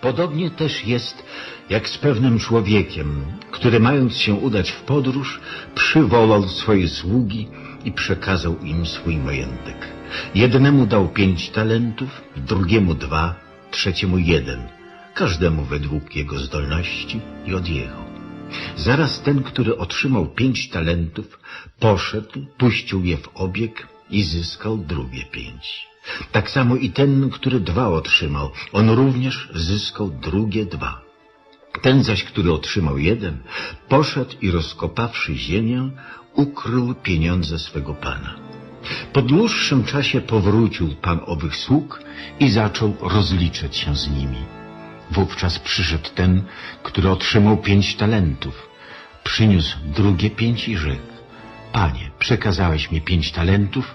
Podobnie też jest jak z pewnym człowiekiem, który mając się udać w podróż, przywołał swoje sługi i przekazał im swój majątek. Jednemu dał pięć talentów, drugiemu dwa, trzeciemu jeden, każdemu według jego zdolności i odjechał. Zaraz ten, który otrzymał pięć talentów, poszedł, puścił je w obieg i zyskał drugie pięć. Tak samo i ten, który dwa otrzymał, on również zyskał drugie dwa. Ten zaś, który otrzymał jeden, poszedł i rozkopawszy ziemię, ukrył pieniądze swego pana. Po dłuższym czasie powrócił pan owych sług i zaczął rozliczać się z nimi. Wówczas przyszedł ten, który otrzymał pięć talentów. Przyniósł drugie pięć i rzekł. Panie, przekazałeś mi pięć talentów,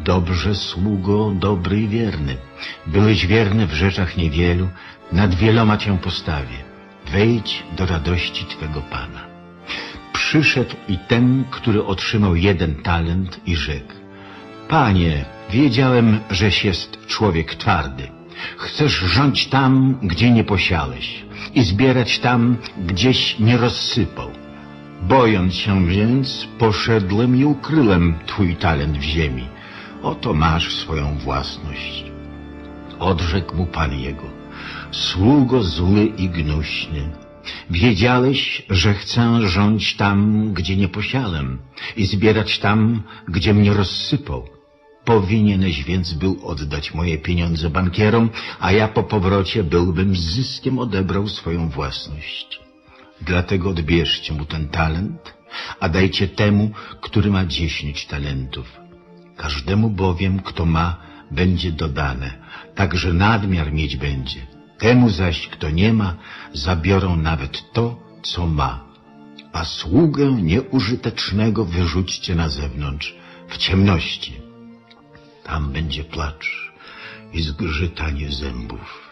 dobrze, sługo, dobry i wierny. Byłeś wierny w rzeczach niewielu, nad wieloma cię postawię. Wejdź do radości Twego Pana. Przyszedł i ten, który otrzymał jeden talent i rzekł, Panie, wiedziałem, żeś jest człowiek twardy. Chcesz rządzić tam, gdzie nie posiałeś i zbierać tam, gdzieś nie rozsypał. Bojąc się więc, poszedłem i ukryłem Twój talent w ziemi. Oto masz swoją własność. Odrzekł mu Pan jego, sługo zły i gnuśny. Wiedziałeś, że chcę rządzić tam, gdzie nie posiałem i zbierać tam, gdzie mnie rozsypał. Powinieneś więc był oddać moje pieniądze bankierom, a ja po powrocie byłbym z zyskiem odebrał swoją własność. Dlatego odbierzcie mu ten talent, a dajcie temu, który ma dziesięć talentów. Każdemu bowiem, kto ma, będzie dodane, także nadmiar mieć będzie. Temu zaś, kto nie ma, zabiorą nawet to, co ma. A sługę nieużytecznego wyrzućcie na zewnątrz, w ciemności. Tam będzie płacz i zgrzytanie zębów.